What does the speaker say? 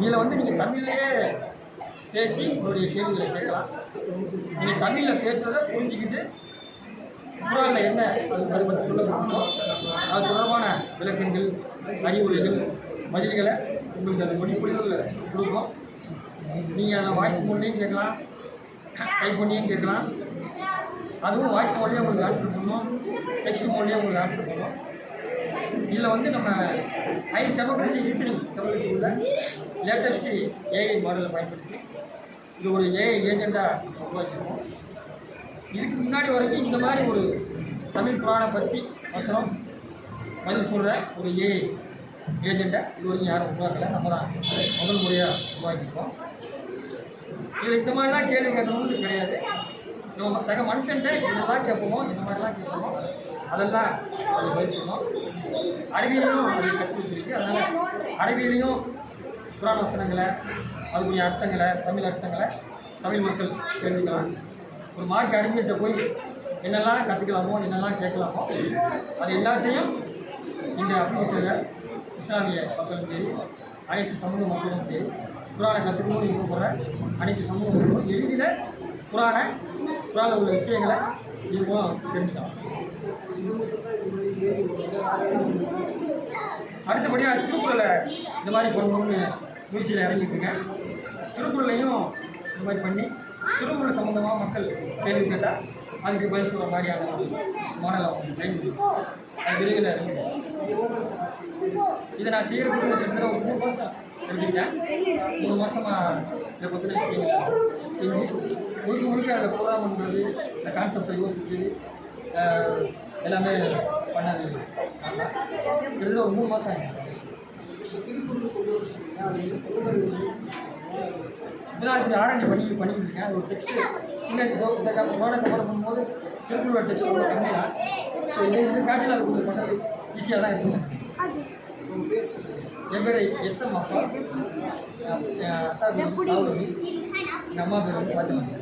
இதில் வந்து நீங்கள் தமிழ்லேயே பேசி உங்களுடைய கேள்விகளை கேட்கலாம். நீங்கள் தமிழில் பேசுகிறத புரிஞ்சுக்கிட்டு குரலில் என்ன அது அது பற்றி சொல்ல முடியுமோ அது தொடர்பான விளக்கங்கள் அறிவுரைகள் பதில்களை உங்களுக்கு அது மொழி கொடுக்கும் நீங்கள் அதை வாய்ஸ் மொழியும் கேட்கலாம் டைப் பண்ணியும் கேட்கலாம். அதுவும் வாய்ஸ் மொழியாக உங்களுக்கு ஆன்சர் பண்ணணும் டெக்ஸ்ட் மொழியாக உங்களுக்கு ஆன்சர் பண்ணும். இதில் வந்து நம்ம ஹை டெக்னாலஜி ரீசனிங் டெக்னாலஜி உள்ள ஏஐ மாடலை பயன்படுத்தி இது ஒரு ஏஐ ஏஜெண்டாக உருவாக்கிருக்கோம். இதுக்கு முன்னாடி வரைக்கும் இந்த மாதிரி ஒரு தமிழ் புராணம் பற்றி மற்றும் பதில் சொல்கிற ஒரு ஏஐ ஏஜெண்ட்டை இது வரைக்கும் யாரும் உருவாக்கலை. நம்ம தான் முதல் முறையாக உருவாக்கியிருக்கோம். இதில் இந்த மாதிரிலாம் கேள்வி கேட்கணும்னு கிடையாது. நம்ம சக மனுஷன்ட்ட இதெல்லாம் கேட்போம் இந்த மாதிரிலாம் கேட்போம் அதெல்லாம் அது பதில் சொல்லணும் அறிவியலையும் அது கற்று வச்சிருக்கு. அதனால் அறிவியலையும் புராண வசனங்களை அதுக்குரிய அர்த்தங்களை தமிழ் அர்த்தங்களை தமிழ் மக்கள் தெரிஞ்சுக்கலாம். ஒரு மார்க் அறிஞர்கிட்ட போய் என்னெல்லாம் கற்றுக்கலாமோ என்னெல்லாம் கேட்கலாமோ அது எல்லாத்தையும் இந்த அப்ளிகேஷனில் இஸ்லாமிய மக்களும் சரி அனைத்து சமூக மக்களும் சரி குரானை கற்றுக்கணும்னு விருப்பப்படுற அனைத்து சமூக மக்களும் எளிதில் குரான் உள்ள விஷயங்களை இவங்க தெரிஞ்சுக்கலாம். அடுத்தபடியாக திருக்குறளை இந்த மாதிரி பண்ணணும்னு முயற்சியில் இறங்கிட்டு திருக்குறளையும் இந்த மாதிரி பண்ணி திருக்குறள் சம்மந்தமாக மக்கள் கேள்வி கேட்டால் அதுக்கு பதில் சொல்கிற மாதிரியான ஒரு மாடலாக அவங்க டைம் அது விரைவில் இறங்கி இதை நான் செய்கிறதுக்கு ஒரு மூணு மாதம் எடுத்துக்கிட்டேன். மூணு மாதமாக இதை பற்றின விஷயங்கள். செஞ்சு முழுக்க முழுக்க ப்ரோக்ராம் பண்ணுறது இந்த கான்செப்டை யோசிச்சு அஹ், எல்லாமே தான். கிட்டத்தட்ட ஒரு மூணு மாதம் இதெல்லாம் இது ஆரண்டி பண்ணி பண்ணிட்டு இருக்கேன். அது ஒரு டெக்ஸ்ட் சின்ன இந்த மோடல் பண்ணும்போது திருக்குறள் டெக்ஸ்ட் ரொம்ப கம்மி தான் ஸோ இது இது காட்டில் அது உங்களுக்கு பண்ணுறது ஈஸியாக தான் இருக்கும் என் பேர் எஸ் எம் அப்பா நம்ம பேர் சாவுரவி